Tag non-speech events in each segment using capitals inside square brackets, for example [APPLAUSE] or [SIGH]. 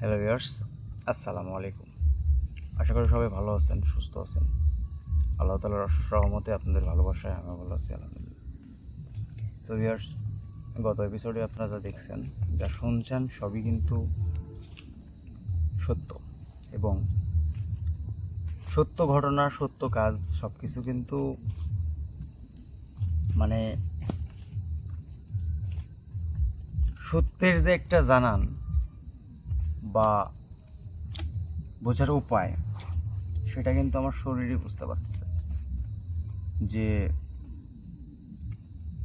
Hello viewers, আসসালামু আলাইকুম। আশা করি সবাই ভালো আছেন, সুস্থ আছেন। আল্লাহ তালার সহমতে আপনাদের ভালোবাসায় আমি ভালো আছি, আলহামদুলিল্লাহ। তো ভিউয়ার্স, গত এপিসোডে আপনারা যা দেখছেন, যা শুনছেন, সবই কিন্তু সত্য। এবং সত্য ঘটনা, সত্য কাজ সব কিছু কিন্তু মানে সত্যের যে একটা জানান বা বোঝার উপায় সেটা কিন্তু আমার শরীরই বুঝতে পারতেছে। যে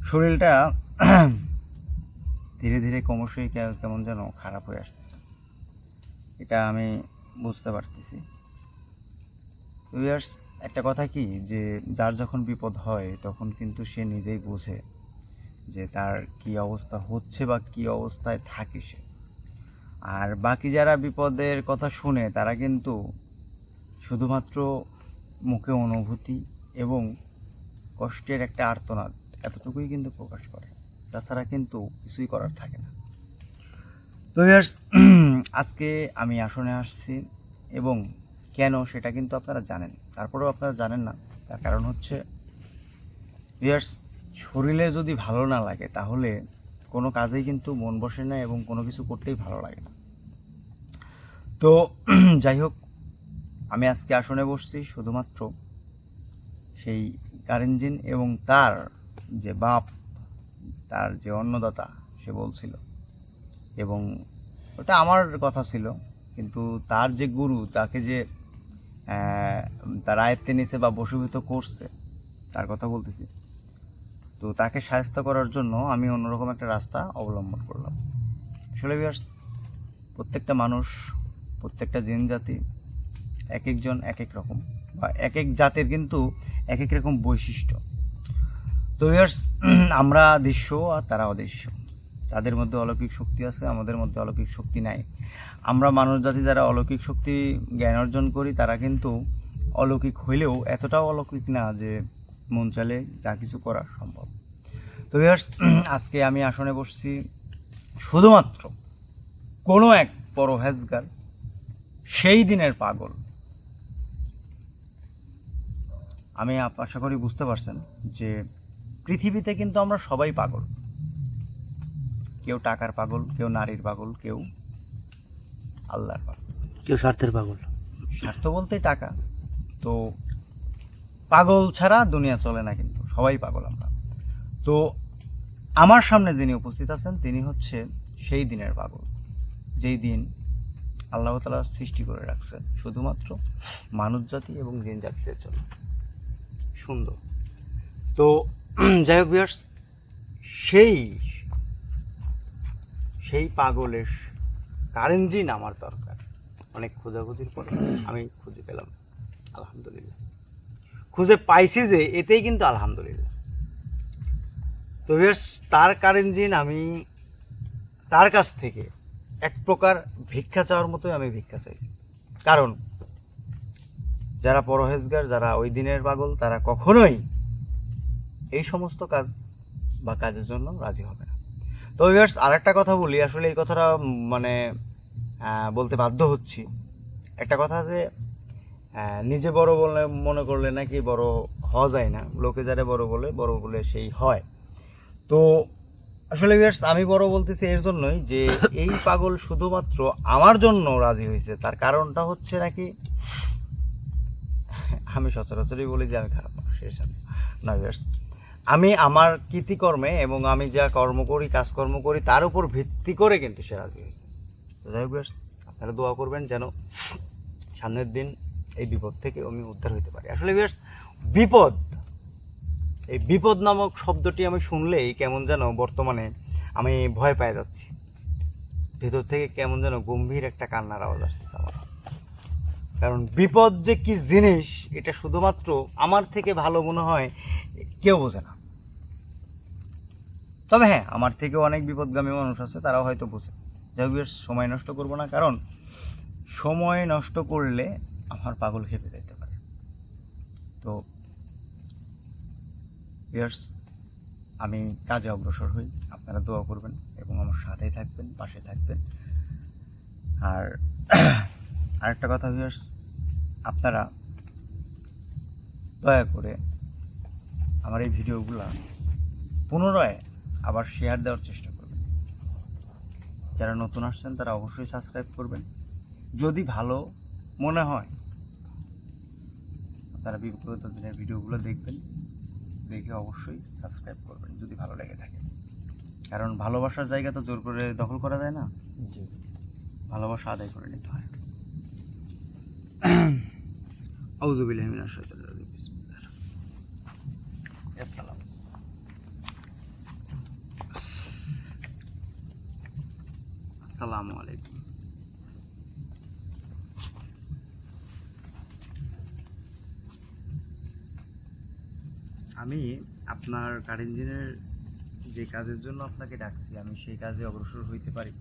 শরীরটা [CLEARS THROAT] ধীরে ধীরে ক্রমশই কেমন যেন খারাপ হয়ে আসতেছে। এটা আমি বুঝতে পারতেছি। viewers, একটা কথা কি? যে যার যখন বিপদ হয় তখন কিন্তু সে নিজেই বোঝে যে তার কি অবস্থা হচ্ছে বা কি অবস্থায় থাকে সে। আর বাকি যারা বিপদের কথা শুনে তারা কিন্তু শুধুমাত্র মুখে অনুভূতি এবং কষ্টের একটা আর্তনাদ এতটুকুই কিন্তু প্রকাশ করে। তাছাড়া কিন্তু কিছুই করার থাকে না। তো [CLEARS THROAT] আজকে আমি আসনে আসছি এবং কেন সেটা কিন্তু আপনারা জানেন। তারপরেও আপনারা জানেন না। তার কারণ হচ্ছে viewers, শরীরে যদি ভালো না লাগে তাহলে কোনো কাজেই কিন্তু মন বসে না এবং কোনো কিছু করতেই ভালো লাগে না। তো, [CLEARS THROAT] যাই হোক, আমি আজকে আসনে বসছি শুধুমাত্র সেই কারেঞ্জিন এবং তার যে বাপ, তার যে অন্নদাতা, সে বলছিল। এবং ওটা আমার কথা ছিল, কিন্তু তার যে গুরু, তাকে যে তার আয়ত্তে নিছে বা বশীভূত করছে, তার কথা বলতেছি। তো তাকে সাহায্য করার জন্য আমি অন্যরকম একটা রাস্তা অবলম্বন করলাম। আসলে প্রত্যেকটা মানুষ প্রত্যেকটা জিন জাতি এক একজন এক এক রকম বা এক এক জাতের কিন্তু এক এক রকম বৈশিষ্ট্য। তো ইয়ার্স [CLEARS THROAT] আমরা দৃশ্য আর তারা অদৃশ্য। তাদের মধ্যে অলৌকিক শক্তি আছে আমাদের মধ্যে অলৌকিক শক্তি নাই। আমরা মানুষ জাতি যারা অলৌকিক শক্তি জ্ঞান অর্জন করি তারা কিন্তু অলৌকিক হইলেও এতটাও অলৌকিক না যে মন চালে যা কিছু করা সম্ভব। তো viewers, [CLEARS THROAT] আজকে আমি আসনে বসছি শুধুমাত্র কোনো এক পরহেজগার সেই দিনের পাগল। আমি আশা করি বুঝতে পারছেন যে পৃথিবীতে কিন্তু আমরা সবাই পাগল। কেউ টাকার পাগল কেউ নারীর পাগল কেউ আল্লাহর পাগল। কেউ স্বার্থের পাগল। স্বার্থ বলতে টাকা। তো পাগল ছাড়া দুনিয়া চলে না কিন্তু সবাই পাগল আমরা। তো আমার সামনে যিনি উপস্থিত আছেন তিনি হচ্ছে সেই দিনের পাগল। যেই দিন আল্লাহ তালা সৃষ্টি করে রাখছেন শুধুমাত্র মানুষ জাতি এবং জিন জাতিদের জন্য। সুন্দর। তো যাই হোক viewers, সেই সেই পাগলের কারেন্জিন আমার দরকার। অনেক খোঁজাখুঁজির পর আমি খুঁজে পেলাম আলহামদুলিল্লাহ। খুঁজে পাইছি যে এতেই কিন্তু আলহামদুলিল্লাহ। তো বেশ তার কারেন্জিন আমি তার কাছ থেকে এক প্রকার ভিক্ষা চাওয়ার মতোই আমি ভিক্ষা চাইছি। কারণ, যারা পরহেজগার, যারা ওই দিনের পাগল, তারা কখনোই এই সমস্ত কাজ বা কাজের জন্য রাজি হবে না। তো ভিউয়ার্স, আরেকটা কথা বলি, আসলে এই কথাটা মানে বলতে বাধ্য হচ্ছি। একটা কথা যে নিজে বড় বলে মনে করলে নাকি বড় হওয়া যায় না। লোকে যারা বড় বলে বড় বলে সেই হয়। তো আসলে ভিউয়ার্স আমি বড় বলতেছি এর জন্যই যে এই পাগল শুধুমাত্র আমার জন্য রাজি হয়েছে। তার কারণটা হচ্ছে নাকি আমি সচরাচরই বলি যে আমি খারাপ মানুষ এর সাথে। না ভিউয়ার্স আমি আমার কৃতিকর্মে এবং আমি যা কর্ম করি কাজকর্ম করি তার উপর ভিত্তি করে কিন্তু সে রাজি হয়েছে। যাই হোক আপনারা দোয়া করবেন যেন সামনের দিন এই বিপদ থেকে আমি উদ্ধার হতে পারি। আসলে viewers, বিপদ এই বিপদ নামক শব্দটি আমি শুনলেই কেমন যেন বর্তমানে আমি ভয় পেয়ে যাচ্ছি। ভেতর থেকে কেমন যেন গম্ভীর একটা কান্নার আওয়াজ আসতেছে আমার। কারণ বিপদ যে কি জিনিস, এটা শুধুমাত্র আমার থেকে ভালো মনে হয়, কেউ বোঝে না। তবে হ্যাঁ আমার থেকেও অনেক বিপদগামী মানুষ আছে, তারাও হয়তো বোঝে। যাই হোক সময় নষ্ট করব না, কারণ সময় নষ্ট করলে আমার পাগল খেপে যেতে পারে। তো viewers, আমি কাজে অগ্রসর হই। আপনারা দোয়া করবেন এবং আমার সাথেই থাকবেন পাশে থাকবেন। আর [CLEARS THROAT] আরেকটা কথা ভিউয়ার্স আপনারা দয়া করে আমার এই ভিডিওগুলো পুনরায় আবার শেয়ার দেওয়ার চেষ্টা করবেন। যারা নতুন আসছেন তারা অবশ্যই সাবস্ক্রাইব করবেন। যদি ভালো মনে হয় তারা বিগত দিনের ভিডিওগুলো দেখবেন। দেখে অবশ্যই সাবস্ক্রাইব করবেন যদি ভালো লেগে থাকে। কারণ ভালোবাসার জায়গা তো জোর করে দখল করা যায় না? ভালোবাসা আদায় করে নিতে হয়। আসসালামু আসসালামু আলাইকুম। আমি আপনার কার ইঞ্জিনের যে কাজের জন্য আপনাকে ডাকছি, আমি সেই কাজে অগ্রসর হইতে পারি।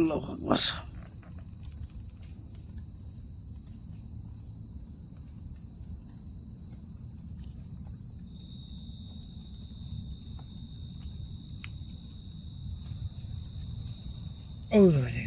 আল্লাহ আকবর Oh, yeah.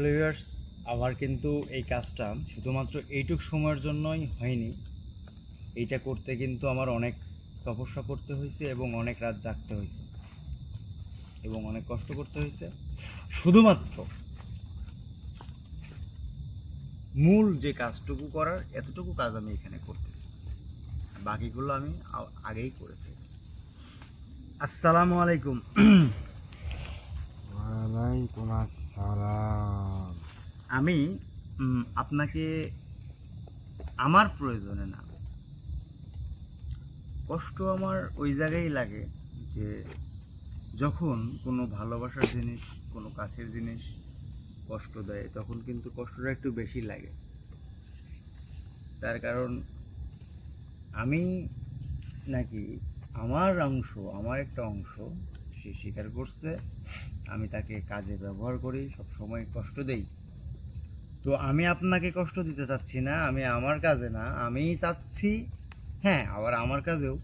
আসলে ভিউয়ার্স আমার কিন্তু এই কাজটা শুধুমাত্র এইটুক সময়ের জন্যই হয়নি। এইটা করতে কিন্তু আমার অনেক তপস্যা করতে হয়েছে এবং অনেক রাত জাগতে হয়েছে এবং অনেক কষ্ট করতে হয়েছে। শুধুমাত্র মূল যে কাজটুকু করার এতটুকু কাজ আমি এখানে করতেছি। বাকিগুলো আমি আগেই করে ফেলেছি। আসসালামু আলাইকুম। ওয়ালাইকুম আসসালাম। আমি আপনাকে আমার প্রয়োজনে না, কষ্ট আমার ওই জায়গায় লাগে যে যখন কোনো ভালোবাসার জিনিস, কোনো কাছের জিনিস কষ্ট দেয়, তখন কিন্তু কষ্টটা একটু বেশি লাগে। তার কারণ আমি নাকি আমার অংশ, আমার একটা অংশ সে স্বীকার করছে, আমি তাকে কাজে ব্যবহার করি সব সময় কষ্ট দেই। তো আমি আপনাকে কষ্ট দিতে চাচ্ছি না আমি আমার কাজে না আমি চাচ্ছি হ্যাঁ আবার আমার কাজেও।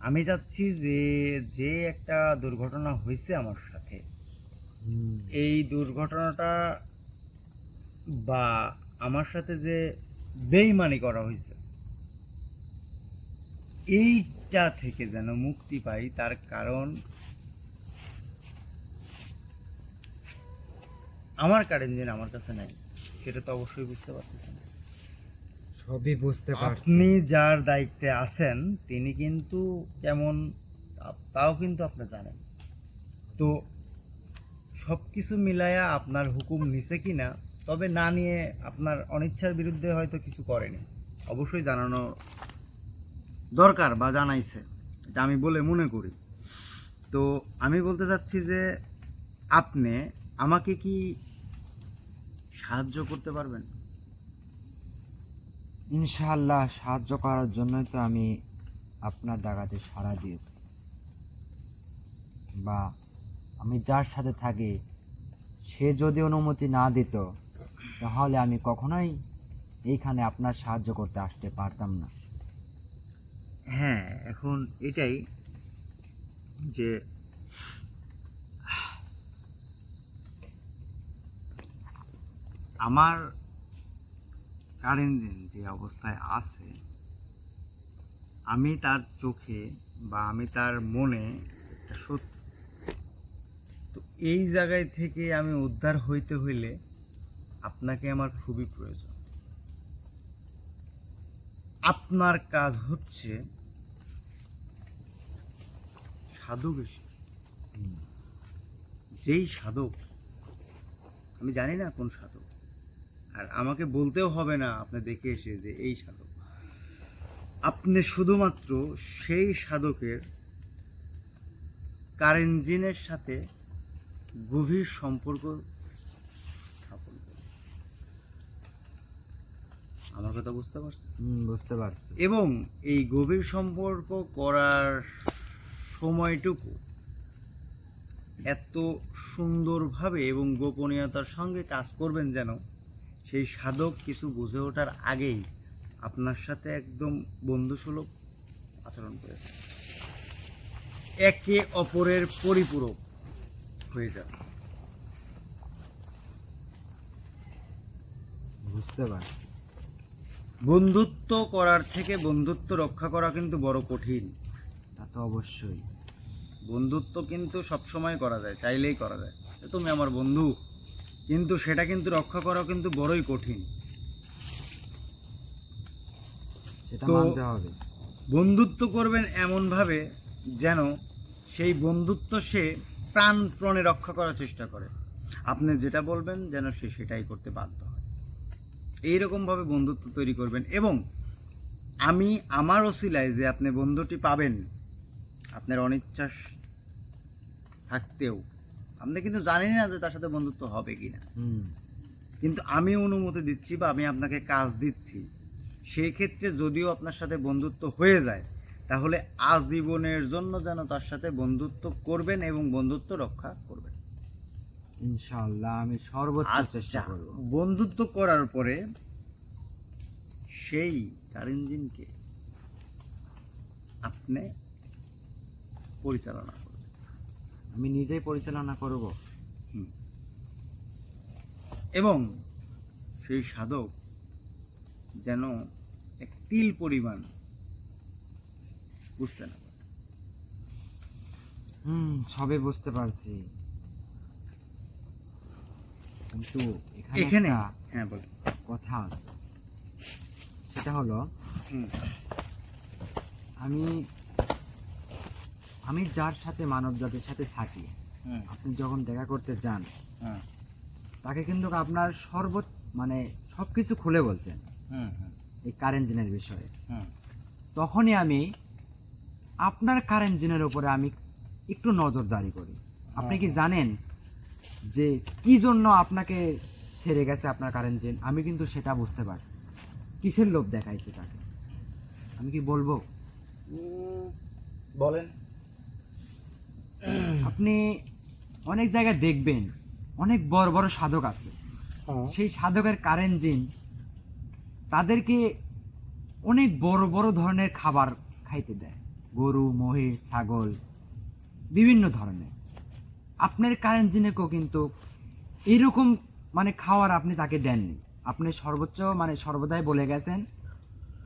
আমি চাচ্ছি যে যে একটা দুর্ঘটনা হয়েছে আমার সাথে এই দুর্ঘটনাটা বা আমার সাথে যে বেইমানি করা হয়েছে এইটা থেকে যেন মুক্তি পাই তার কারণ আমার কারেন্ট আমার কাছে নাই। সেটা তো অবশ্যই বুঝতে পারতেছেন। সবই বুঝতে আপনি যার দায়িত্বে আছেন তিনি কিন্তু কেমন তাও কিন্তু আপনি জানেন। তো সব কিছু মিলায়া আপনার হুকুম নিছে কি না তবে না নিয়ে আপনার অনিচ্ছার বিরুদ্ধে হয়তো কিছু করেনি। অবশ্যই জানানো দরকার বা জানাইছে। এটা আমি বলে মনে করি। তো আমি বলতে চাচ্ছি যে আপনি আমাকে কি সাহায্য করতে পারবেন? ইনশাআল্লাহ সাহায্য করার জন্যই তো আমি আপনার ডাকাতে সাড়া দিয়েছি। বা আমি যার সাথে থাকি সে যদি অনুমতি না দিত তাহলে আমি কখনোই এইখানে আপনার সাহায্য করতে আসতে পারতাম না। হ্যাঁ এখন এটাই যে আমার কারেন্ট যে অবস্থায় আছে, আমি তার চোখে বা আমি তার মনে একটা সত্য তো এই জায়গায় থেকে আমি উদ্ধার হইতে হইলে আপনাকে আমার খুবই প্রয়োজন। আপনার কাজ হচ্ছে সাধক এসে যেই সাধক, আমি জানি না কোন সাধক আর আমাকে বলতেও হবে না আপনি দেখে এসে যে এই সাধক। আপনি শুধুমাত্র সেই সাধকের কারেঞ্জিনের সাথে গভীর সম্পর্ক স্থাপন করুন। আমার কথা বুঝতে পারছি বুঝতে পারছি। এবং এই গভীর সম্পর্ক করার সময়টুকু এত সুন্দরভাবে এবং গোপনীয়তার সঙ্গে কাজ করবেন যেন সেই সাধক কিছু বুঝে ওঠার আগেই আপনার সাথে একদম বন্ধুসুলভ আচরণ করে একে অপরের পরিপূরক হয়ে যাবে। বুঝতে পারছি। বন্ধুত্ব করার থেকে বন্ধুত্ব রক্ষা করা কিন্তু বড় কঠিন। তা তো অবশ্যই। বন্ধুত্ব কিন্তু সবসময় করা যায় চাইলেই করা যায়। তুমি আমার বন্ধু। কিন্তু সেটা কিন্তু রক্ষা করা কিন্তু বড়ই কঠিন। সেটা তো- হবে। বন্ধুত্ব করবেন এমনভাবে যেন সেই বন্ধুত্ব সে প্রাণপণে রক্ষা করার চেষ্টা করে। আপনি যেটা বলবেন যেন সে সেটাই করতে বাধ্য হয়। এইরকমভাবে বন্ধুত্ব তৈরি করবেন এবং আমি আমার ওসিলায় যে আপনি বন্ধুটি পাবেন আপনার অনিচ্ছাস থাকতেও আপনি কিন্তু জানেন না যে তার সাথে বন্ধুত্ব হবে কি না কিন্তু আমি অনুমতি দিচ্ছি বা আমি আপনাকে কাজ দিচ্ছি সেই ক্ষেত্রে যদিও আপনার সাথে বন্ধুত্ব হয়ে যায় তাহলে আজীবনের জন্য যেন তার সাথে বন্ধুত্ব করবেন এবং বন্ধুত্ব রক্ষা করবেন। ইনশাআল্লাহ আমি সর্বোচ্চ চেষ্টা আচ্ছা করব। বন্ধুত্ব করার পরে সেই কারিঞ্জিনকে আপনি পরিচালনা আমি নিজেই পরিচালনা করব। এবং সেই সাধক যেন এক তিল পরিমাণ বুঝতে না। হুম সবে বুঝতে পারছি। কিন্তু এখানে হ্যাঁ বল। কথা আছে। সেটা হলো হুম। আমি আমি যার সাথে মানব জাতির সাথে থাকি আপনি যখন দেখা করতে যান তাকে কিন্তু আপনার সর্ব মানে সব কিছু খুলে বলছেন এই কারেন্ট জিনের বিষয়ে। তখনই আমি আপনার কারেন্ট জিনের উপরে আমি একটু নজরদারি করি। আপনি কি জানেন যে কি জন্য আপনাকে ছেড়ে গেছে আপনার কারেন্ট জিন আমি কিন্তু সেটা বুঝতে পারছি। কিসের লোভ দেখাইছে তাকে? আমি কি বলব? বলেন। [CLEARS THROAT] আপনি অনেক জায়গায় দেখবেন অনেক বড় বড় সাধক আছে। সেই সাধকের কারেন্ট জিন তাদেরকে অনেক বড় বড় ধরনের খাবার খাইতে দেয়। গরু মহিষ ছাগল বিভিন্ন ধরনের। আপনার কারেন্ট জিনেকেও কিন্তু এইরকম মানে খাওয়ার আপনি তাকে দেননি। আপনি সর্বোচ্চ মানে সর্বদাই বলে গেছেন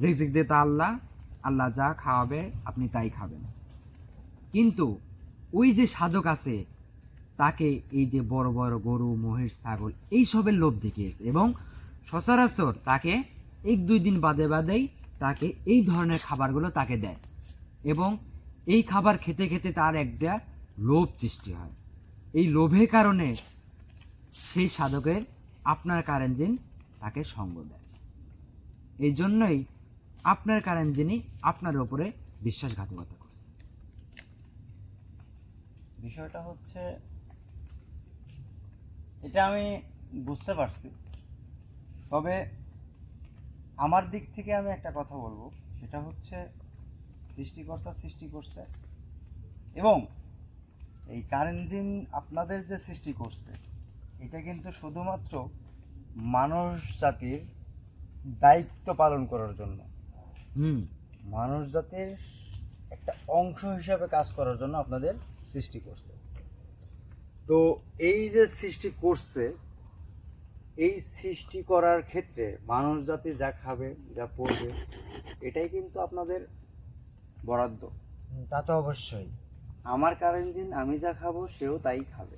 রিজিক দেতা আল্লাহ আল্লাহ যা খাওয়াবে আপনি তাই খাবেন। কিন্তু ওই যে সাধক আছে, তাকে এই যে বড় বড় গরু, মহিষ, ছাগল এইসবের লোভ দেখিয়েছে এবং সচরাচর তাকে এক দুই দিন বাদে বাদেই তাকে এই ধরনের খাবারগুলো তাকে দেয় এবং এই খাবার খেতে খেতে তার একটা লোভ সৃষ্টি হয়। এই লোভের কারণে সেই সাধকের আপনার কারেন্ট তাকে সঙ্গ দেয়। এই জন্যই আপনার যিনি আপনার ওপরে বিশ্বাসঘাতকতা বিষয়টা হচ্ছে এটা আমি বুঝতে পারছি। তবে আমার দিক থেকে আমি একটা কথা বলব সেটা হচ্ছে সৃষ্টিকর্তা সৃষ্টি করছে এবং এই কারেন্ট আপনাদের যে সৃষ্টি করছে এটা কিন্তু শুধুমাত্র মানুষ জাতির দায়িত্ব পালন করার জন্য। হুম। মানুষ জাতির একটা অংশ হিসাবে কাজ করার জন্য আপনাদের সৃষ্টি করছে। তো এই যে সৃষ্টি করছে এই সৃষ্টি করার ক্ষেত্রে মানুষ জাতি যা খাবে যা পড়বে এটাই কিন্তু আপনাদের বরাদ্দ। তা তো অবশ্যই। আমার কারেন্ট দিন আমি যা খাব সেও তাই খাবে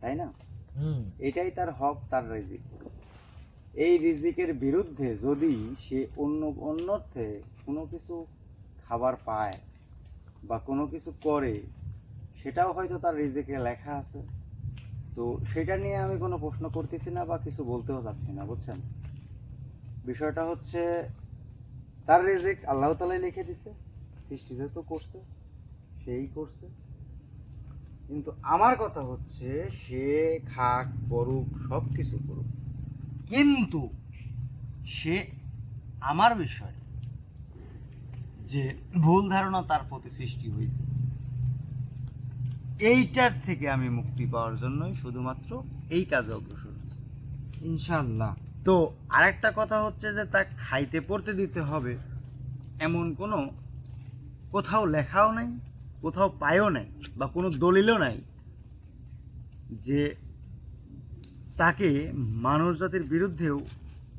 তাই না? এটাই তার হক তার রিজিক। এই রিজিকের বিরুদ্ধে যদি সে অন্য অন্যর্থে কোনো কিছু খাবার পায় বা কোনো কিছু করে সেটাও হয়তো তার রিজিকে লেখা আছে। তো সেটা নিয়ে আমি কোনো প্রশ্ন করতেছি না বা কিছু বলতেও চাচ্ছি না, বুঝছেন? বিষয়টা হচ্ছে, তার রিজিক আল্লাহ তালাই লিখে দিছে। সৃষ্টিতে তো করছে, সেই করছে। কিন্তু আমার কথা হচ্ছে, সে খাক, করুক সব কিছু করুক। কিন্তু সে আমার বিষয় যে ভুল ধারণা তার প্রতি সৃষ্টি হয়েছে। এইটার থেকে আমি মুক্তি পাওয়ার জন্যই শুধুমাত্র এই কাজে অগ্রসর হচ্ছি। ইনশাল্লাহ তো আরেকটা কথা হচ্ছে যে তা খাইতে পড়তে দিতে হবে এমন কোনো কোথাও লেখাও নাই কোথাও পায়ও নাই বা কোনো দলিলও নাই যে তাকে মানব জাতির বিরুদ্ধেও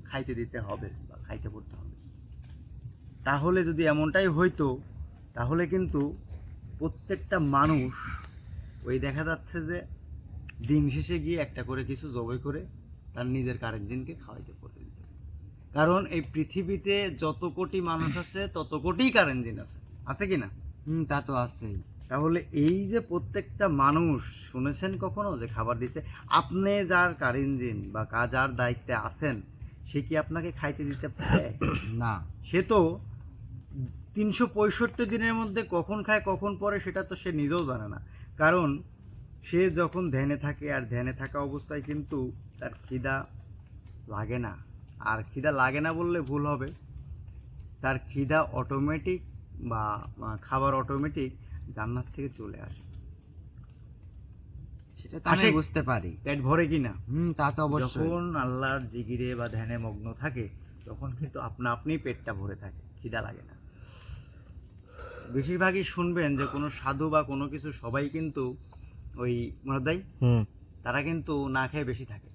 খাইতে দিতে হবে বা খাইতে পড়তে হবে তাহলে যদি এমনটাই হইতো তাহলে কিন্তু প্রত্যেকটা মানুষ ওই দেখা যাচ্ছে যে দিন শেষে গিয়ে একটা করে কিছু জবাই করে তার নিজের কারেন্ট দিনকে খাওয়াইতে দিত কারণ এই পৃথিবীতে যত কোটি মানুষ আছে তত কোটি কারেন্ট দিন আছে। আছে কি না? হুম তা তো আছেই। তাহলে এই যে প্রত্যেকটা মানুষ শুনেছেন কখনো যে খাবার দিচ্ছে আপনি যার কারিঞ্জিন বা যার দায়িত্বে আছেন সে কি আপনাকে খাইতে দিতে পারে? [COUGHS] না। সে তো তিনশো পঁয়ষট্টি দিনের মধ্যে কখন খায় কখন পরে সেটা তো সে নিজেও জানে না। কারণ সে যখন ধ্যানে থাকে আর ধ্যানে থাকা অবস্থায় কিন্তু তার খিদা লাগে না। আর খিদা লাগে না বললে ভুল হবে। তার খিদা অটোমেটিক বা খাবার অটোমেটিক জান্নাত থেকে চলে আসে। সেটা আমি বুঝতে পারি। পেট ভরে কি না? হুম তা তো অবশ্যই। যখন আল্লাহর জিগিরে বা ধ্যানে মগ্ন থাকে তখন কিন্তু আপনা আপনি পেটটা ভরে থাকে খিদা লাগে না। বেশিরভাগই শুনবেন যে কোনো সাধু বা কোনো কিছু সবাই কিন্তু ওই মরদাই তারা কিন্তু না খেয়ে বেশি থাকে।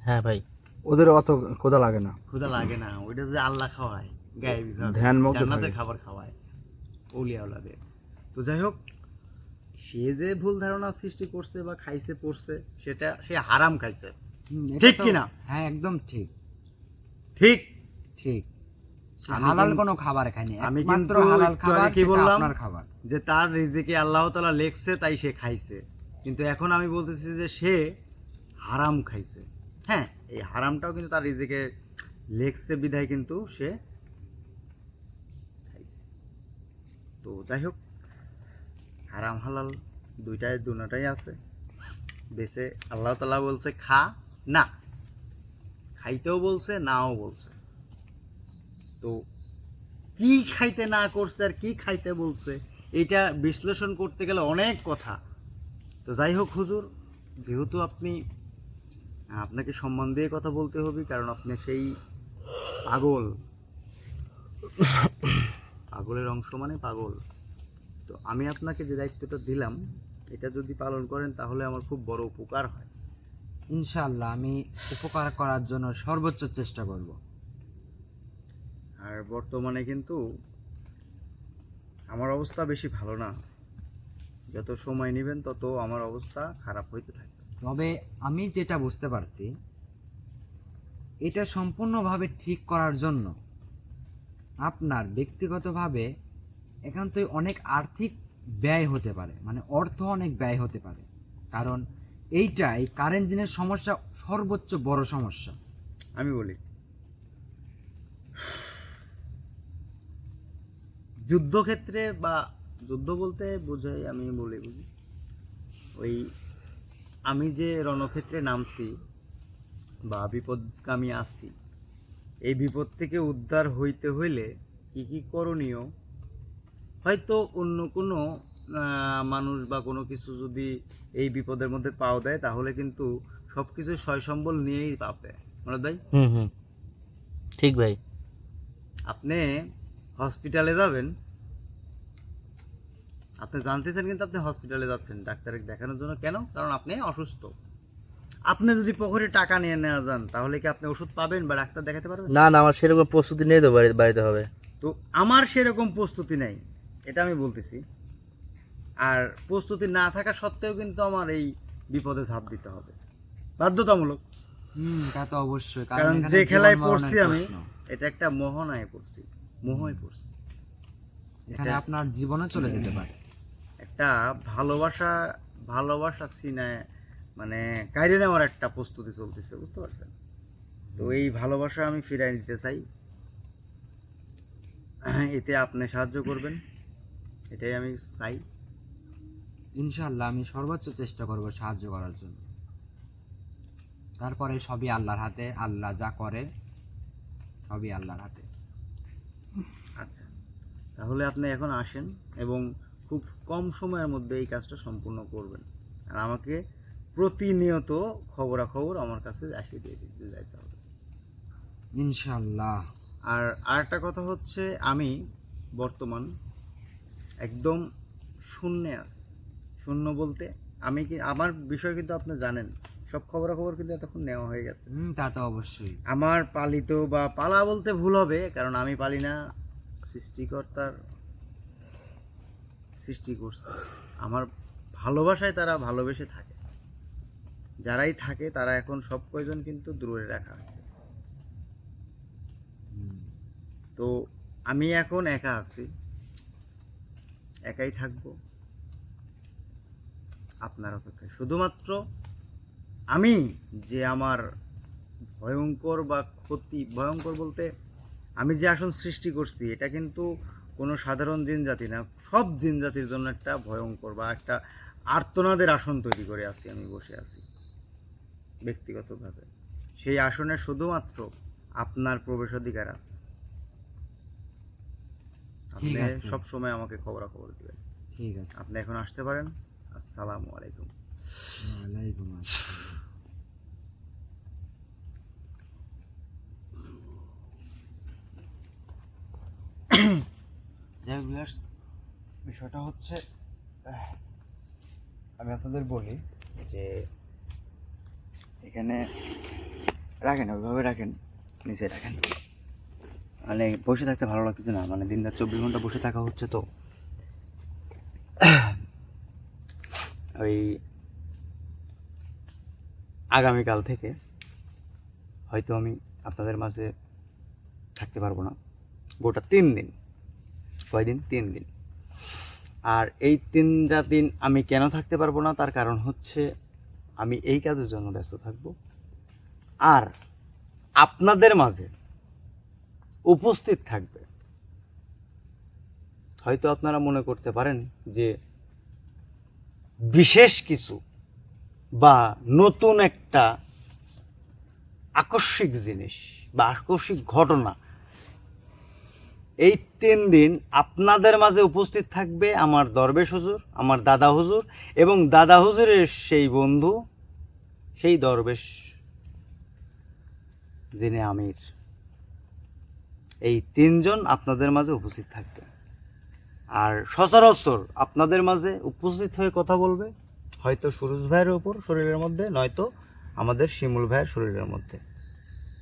হ্যাঁ ভাই। ওদের অত ক্ষুধা লাগে না। ক্ষুধা লাগে না ওইটা যদি আল্লাহ খাওয়ায় গায়ে জান্নাতের খাবার খাওয়ায় ওলিয়াওলাদের তো যাই হোক সে যে ভুল ধারণা সৃষ্টি করছে বা খাইছে পড়ছে সেটা সে হারাম খাইছে। ঠিক তো- কি না? হ্যাঁ একদম ঠিক। ঠিক। ঠিক। হালাল কিন্তু- কোনো খাবার খায়নি আমি কিন্তু হালাল খাবার কি বললাম? আপনার খাবার। যে তার রিজিকে আল্লাহ তালা লেখছে তাই সে খাইছে। কিন্তু এখন আমি বলতেছি যে সে হারাম খাইছে। হ্যাঁ এই হারামটাও কিন্তু তার রিজিকে লেখছে বিধায় কিন্তু সে তো যাই হোক হারাম হালাল দুইটাই দুটাই আছে। বেছে আল্লাহ তালা বলছে খা না। খাইতেও বলছে নাও বলছে। তো কি খাইতে না করছে আর কি খাইতে বলছে, এটা বিশ্লেষণ করতে গেলে অনেক কথা। তো যাই হোক হুজুর, যেহেতু আপনি, আপনাকে সম্মান দিয়ে কথা বলতে হবে, কারণ আপনি সেই পাগল। পাগলের অংশ মানে পাগল। তো আমি আপনাকে যে দায়িত্বটা দিলাম, এটা যদি পালন করেন তাহলে আমার খুব বড় উপকার হয়। ইনশাআল্লাহ আমি উপকার করার জন্য সর্বোচ্চ চেষ্টা করব। আর বর্তমানে কিন্তু আমার অবস্থা বেশি ভালো না। যত সময় নেবেন তত আমার অবস্থা খারাপ হইতে থাকে তবে আমি যেটা বুঝতে পারছি এটা সম্পূর্ণভাবে ঠিক করার জন্য আপনার ব্যক্তিগতভাবে একান্তই অনেক আর্থিক ব্যয় হতে পারে মানে অর্থ অনেক ব্যয় হতে পারে। কারণ এইটাই কারেন্ট দিনের সমস্যা সর্বোচ্চ বড় সমস্যা। আমি বলি যুদ্ধক্ষেত্রে বা যুদ্ধ বলতে বোঝাই আমি বলি বুঝি। ওই আমি যে রণক্ষেত্রে নামছি বা বিপদগামী আসছি এই বিপদ থেকে উদ্ধার হইতে হইলে কি কি করণীয়? হয়তো অন্য কোনো মানুষ বা কোনো কিছু যদি এই বিপদের মধ্যে পাও দেয় তাহলে কিন্তু সব কিছু সয় সম্বল নিয়েই পাবে মানে ভাই? হুম হুম। ঠিক ভাই। আপনি হসপিটালে যাবেন? আপনি জানতেছেন কিন্তু আপনি হসপিটালে যাচ্ছেন ডাক্তারকে দেখানোর জন্য। কেন? কারণ আপনি অসুস্থ। আপনি যদি পুকুরে টাকা নিয়ে নেওয়া যান তাহলে কি আপনি ওষুধ পাবেন বা ডাক্তার দেখাতে পারবেন? না না আমার সেরকম প্রস্তুতি নেই তো বাড়ি- বাড়িতে হবে। তো আমার সেরকম প্রস্তুতি নেই এটা আমি বলতেছি। আর প্রস্তুতি না থাকা সত্ত্বেও কিন্তু আমার এই বিপদে ঝাঁপ দিতে হবে। বাধ্যতামূলক। হুম তা তো অবশ্যই। কারণ যে খেলায় পড়ছি আমি এটা একটা মোহনায় পড়ছি। মোহয় পড়ছি। এখানে আপনার জীবনে চলে যেতে পারে। একটা ভালোবাসা ভালোবাসা সিনায় মানে কাইরে নেওয়ার একটা প্রস্তুতি চলতেছে বুঝতে পারছেন? তো এই ভালোবাসা আমি ফিরাই নিতে চাই। এতে আপনি সাহায্য করবেন। এটাই আমি চাই। ইনশাল্লাহ আমি সর্বোচ্চ চেষ্টা করব সাহায্য করার জন্য। তারপরে সবই আল্লাহর হাতে আল্লাহ যা করে সবই আল্লাহর হাতে। তাহলে আপনি এখন আসেন এবং খুব কম সময়ের মধ্যে এই কাজটা সম্পূর্ণ করবেন। আর আমাকে প্রতিনিয়ত খবরাখবর আমার কাছে আসিয়ে দিয়ে দিতে যাইতে হবে। ইনশাল্লাহ আর আরেকটা কথা হচ্ছে আমি বর্তমান একদম শূন্যে আছি। শূন্য বলতে আমি কি আমার বিষয় কিন্তু আপনি জানেন সব খবরাখবর কিন্তু এতক্ষণ নেওয়া হয়ে গেছে। হুম তা তো অবশ্যই। আমার পালিত বা পালা বলতে ভুল হবে কারণ আমি পালি না। সৃষ্টিকর্তার সৃষ্টি করছে। আমার ভালোবাসায় তারা ভালোবেসে থাকে। যারাই থাকে, তারা এখন সব কয়জন কিন্তু দূরে রাখা আছে। তো আমি এখন একা আছি। একাই থাকব। আপনার অপেক্ষায়। শুধুমাত্র আমি যে আমার ভয়ঙ্কর বা ক্ষতি, ভয়ঙ্কর বলতে আমি যে আসন সৃষ্টি করছি এটা কিন্তু কোনো সাধারণ জিন জাতি না সব জিন জাতির জন্য একটা ভয়ঙ্কর বা একটা আর্তনাদের আসন তৈরি করে আছি আমি বসে আছি ব্যক্তিগতভাবে। সেই আসনে শুধুমাত্র আপনার প্রবেশাধিকার আছে। আপনি। সব সময় আমাকে খবরাখবর দিবেন। ঠিক আছে। আপনি এখন আসতে পারেন। আসসালামু আলাইকুম। ওয়ালাইকুম আসসালাম। Viewers, বিষয়টা হচ্ছে আমি আপনাদের বলি যে এখানে রাখেন ওইভাবে রাখেন নিচে রাখেন। মানে বসে থাকতে ভালো লাগতেছে না মানে দিন রাত চব্বিশ ঘণ্টা বসে থাকা হচ্ছে তো। ওই আগামীকাল থেকে হয়তো আমি আপনাদের মাঝে থাকতে পারব না। গোটা তিন দিন। কয়দিন? তিন দিন। আর এই তিনটা দিন আমি কেন থাকতে পারব না? তার কারণ হচ্ছে আমি এই কাজের জন্য ব্যস্ত থাকব। আর আপনাদের মাঝে উপস্থিত থাকবে। হয়তো আপনারা মনে করতে পারেন যে বিশেষ কিছু বা নতুন একটা আকস্মিক জিনিস বা আকস্মিক ঘটনা এই তিন দিন আপনাদের মাঝে উপস্থিত থাকবে আমার দরবেশ হুজুর, আমার দাদা হুজুর এবং দাদা হুজুরের সেই বন্ধু, সেই দরবেশ, যিনি আমির। এই তিনজন আপনাদের মাঝে উপস্থিত থাকবে। আর সচরাচর আপনাদের মাঝে উপস্থিত হয়ে কথা বলবে হয়তো সুরজ ভাইয়ের ওপর শরীরের মধ্যে, নয়তো আমাদের শিমুল ভাইয়ের শরীরের মধ্যে।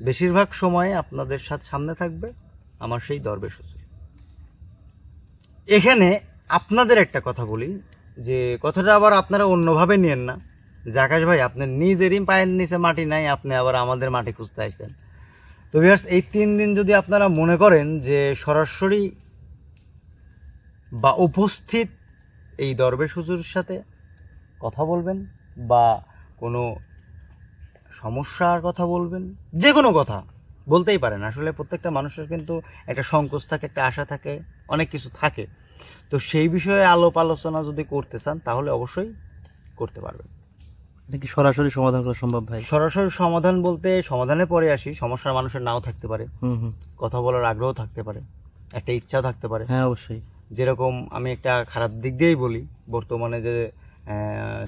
বেশিরভাগ সময়ে আপনাদের সাথে সামনে থাকবে আমার সেই দরবেশ হুজুর এখানে আপনাদের একটা কথা বলি, যে কথাটা আবার আপনারা অন্যভাবে নিয়েন না। যে আকাশ ভাই আপনার নিজেরই পায়ের নিচে মাটি নাই, আপনি আবার আমাদের মাটি খুঁজতে আসছেন। তো ভিউয়ার্স এই তিন দিন যদি আপনারা মনে করেন যে সরাসরি বা উপস্থিত এই দরবেশ হুজুরের সাথে কথা বলবেন বা কোনো সমস্যার কথা বলবেন যে কোনো কথা বলতেই পারেন। আসলে প্রত্যেকটা মানুষের কিন্তু একটা সংকোচ থাকে একটা আশা থাকে অনেক কিছু থাকে। তো সেই বিষয়ে আলোপ আলোচনা যদি করতে চান তাহলে অবশ্যই করতে পারবেন। এটা কি সরাসরি সমাধান করা সম্ভব ভাই? সরাসরি সমাধান বলতে সমাধানের পরে আসি সমস্যার মানুষের নাও থাকতে পারে। কথা বলার আগ্রহ থাকতে পারে একটা ইচ্ছাও থাকতে পারে। হ্যাঁ অবশ্যই। যেরকম আমি একটা খারাপ দিক দিয়েই বলি বর্তমানে যে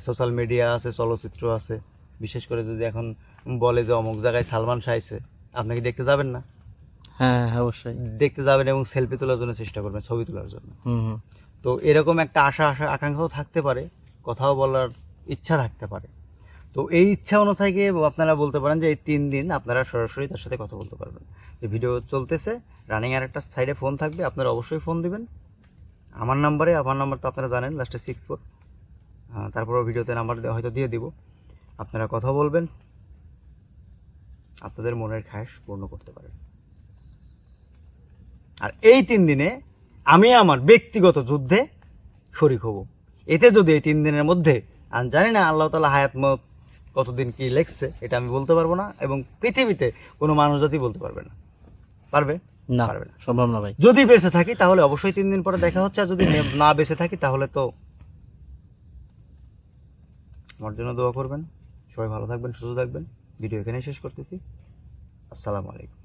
সোশ্যাল মিডিয়া আছে চলচ্চিত্র আছে বিশেষ করে যদি এখন বলে যে অমুক জায়গায় সালমান শাহ আপনি কি দেখতে যাবেন না? হ্যাঁ হ্যাঁ অবশ্যই। দেখতে যাবেন এবং সেলফি তোলার জন্য চেষ্টা করবেন ছবি তোলার জন্য। হুম হুম। তো এরকম একটা আশা আশা আকাঙ্ক্ষাও থাকতে পারে কথাও বলার ইচ্ছা থাকতে পারে। তো এই ইচ্ছা অনুযায়ী আপনারা বলতে পারেন যে এই তিন দিন আপনারা সরাসরি তার সাথে কথা বলতে পারবেন। যে ভিডিও চলতেছে রানিং আর একটা সাইডে ফোন থাকবে আপনারা অবশ্যই ফোন দিবেন। আমার নাম্বারে আমার নাম্বার তো আপনারা জানেন লাস্টে সিক্স ফোর তারপরেও ভিডিওতে নাম্বার হয়তো দিয়ে দিব। আপনারা কথা বলবেন আপনাদের মনের খায়েশ পূর্ণ করতে পারেন। আর এই তিন দিনে আমি আমার ব্যক্তিগত যুদ্ধে শরিক হব। এতে যদি এই তিন দিনের মধ্যে আমি জানি না আল্লাহ তালা হায়াত মত কতদিন কি লেখছে এটা আমি বলতে পারব না এবং পৃথিবীতে কোনো মানুষ জাতি বলতে পারবে না। পারবে? না পারবে না। সম্ভব না ভাই। যদি বেঁচে থাকি তাহলে অবশ্যই তিন দিন পরে দেখা হচ্ছে আর যদি না বেঁচে থাকি তাহলে তো আমার জন্য দোয়া করবেন। সবাই ভালো থাকবেন সুস্থ থাকবেন। ভিডিও এখানে শেষ করতেছি। আসসালামু আলাইকুম।